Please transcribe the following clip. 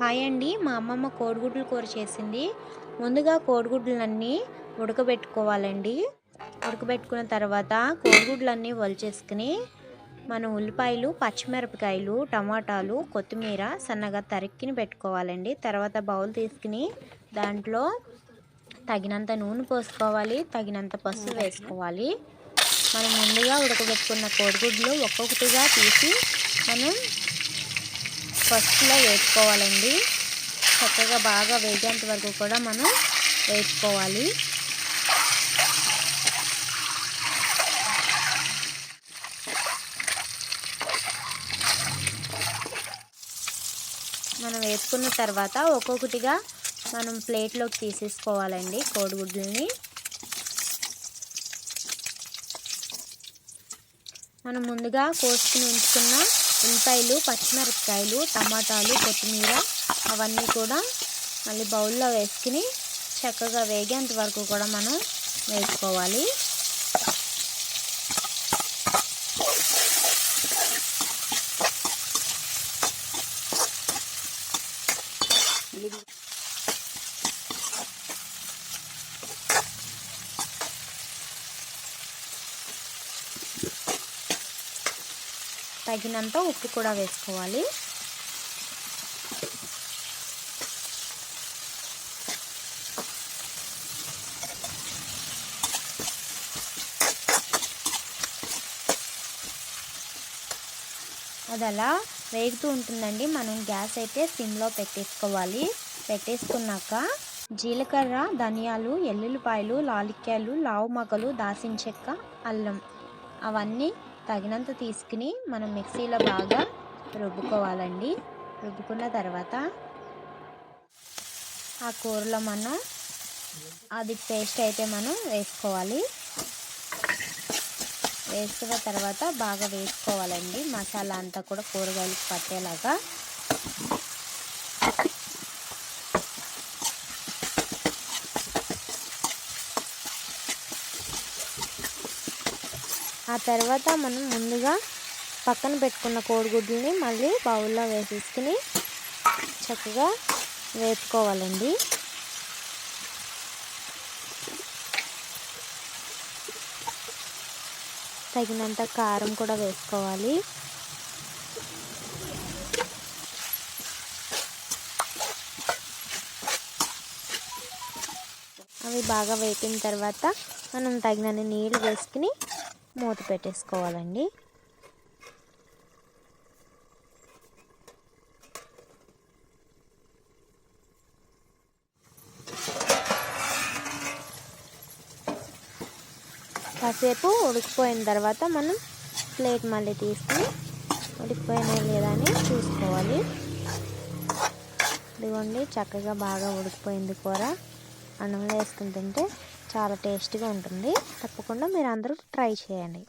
Hi అండి. మా అమ్మమ్మ కోడిగుడ్లు కూర చేసింది. ముందుగా కోడిగుడ్లన్నీ ఉడకబెట్టుకోవాలండి. ఉడకబెట్టుకున్న తర్వాత కోడిగుడ్లన్నీ వలిచేసుకుని మనం ఉల్లిపాయలు పచ్చిమిరపకాయలు టమాటాలు కొత్తిమీర సన్నగా తరిక్కిని పెట్టుకోవాలండి. తర్వాత బౌల్ తీసుకుని దాంట్లో తగినంత నూనె పోసుకోవాలి. తగినంత పసుపు వేసుకోవాలి. మనం ముందుగా ఉడకబెట్టుకున్న కోడిగుడ్లు ఒక్కొక్కటిగా తీసి మనం ఫస్ట్లో వేసుకోవాలండి. చక్కగా బాగా వేగేంత వరకు కూడా మనం వేసుకోవాలి. మనం వేసుకున్న తర్వాత ఒక్కొక్కటిగా మనం ప్లేట్లోకి తీసేసుకోవాలండి కోడిగుడ్లని. మనం ముందుగా కోసుకుని ఉంచుకున్న ఉల్లిపాయలు పచ్చిమిరపకాయలు టమాటాలు కొత్తిమీర అవన్నీ కూడా మళ్ళీ బౌల్లో వేసుకుని చక్కగా వేగేంత వరకు కూడా మనం వేసుకోవాలి. తగినంత ఉప్పు కూడా వేసుకోవాలి. అది అలా వేగుతూ ఉంటుందండి. మనం గ్యాస్ అయితే సిమ్లో పెట్టేసుకోవాలి. పెట్టేసుకున్నాక జీలకర్ర ధనియాలు ఎల్లుల్లిపాయలు లాలిక్యాలు లావు మగలు దాసిన చెక్క అల్లం అవన్నీ తగినంత తీసుకుని మనం మిక్సీలో బాగా రుబ్బుకోవాలండి. రుబ్బుకున్న తర్వాత ఆ కూరలో మనం అది పేస్ట్ అయితే మనం వేసుకోవాలి. వేసుకున్న తర్వాత బాగా వేసుకోవాలండి. మసాలా అంతా కూడా కూరగాయలకు పట్టేలాగా. ఆ తర్వాత మనం ముందుగా పక్కన పెట్టుకున్న కోడిగుడ్లని మళ్ళీ బౌల్లో వేసేసుకుని చక్కగా వేపుకోవాలండి. తగినంత కారం కూడా వేసుకోవాలి. అవి బాగా వేపిన తర్వాత మనం తగినన్ని నీళ్ళు వేసుకుని మూత పెట్టేసుకోవాలండి. కాసేపు ఉడికిపోయిన తర్వాత మనం ప్లేట్ మళ్ళీ తీసుకుని ఉడికిపోయినా లేదా అని చూసుకోవాలి. ఇదిగోండి చక్కగా బాగా ఉడికిపోయింది కూర. అన్నంలో వేసుకుని తింటే చాలా టేస్టీగా ఉంటుంది. తప్పకుండా మీరు అందరూ ట్రై చేయండి.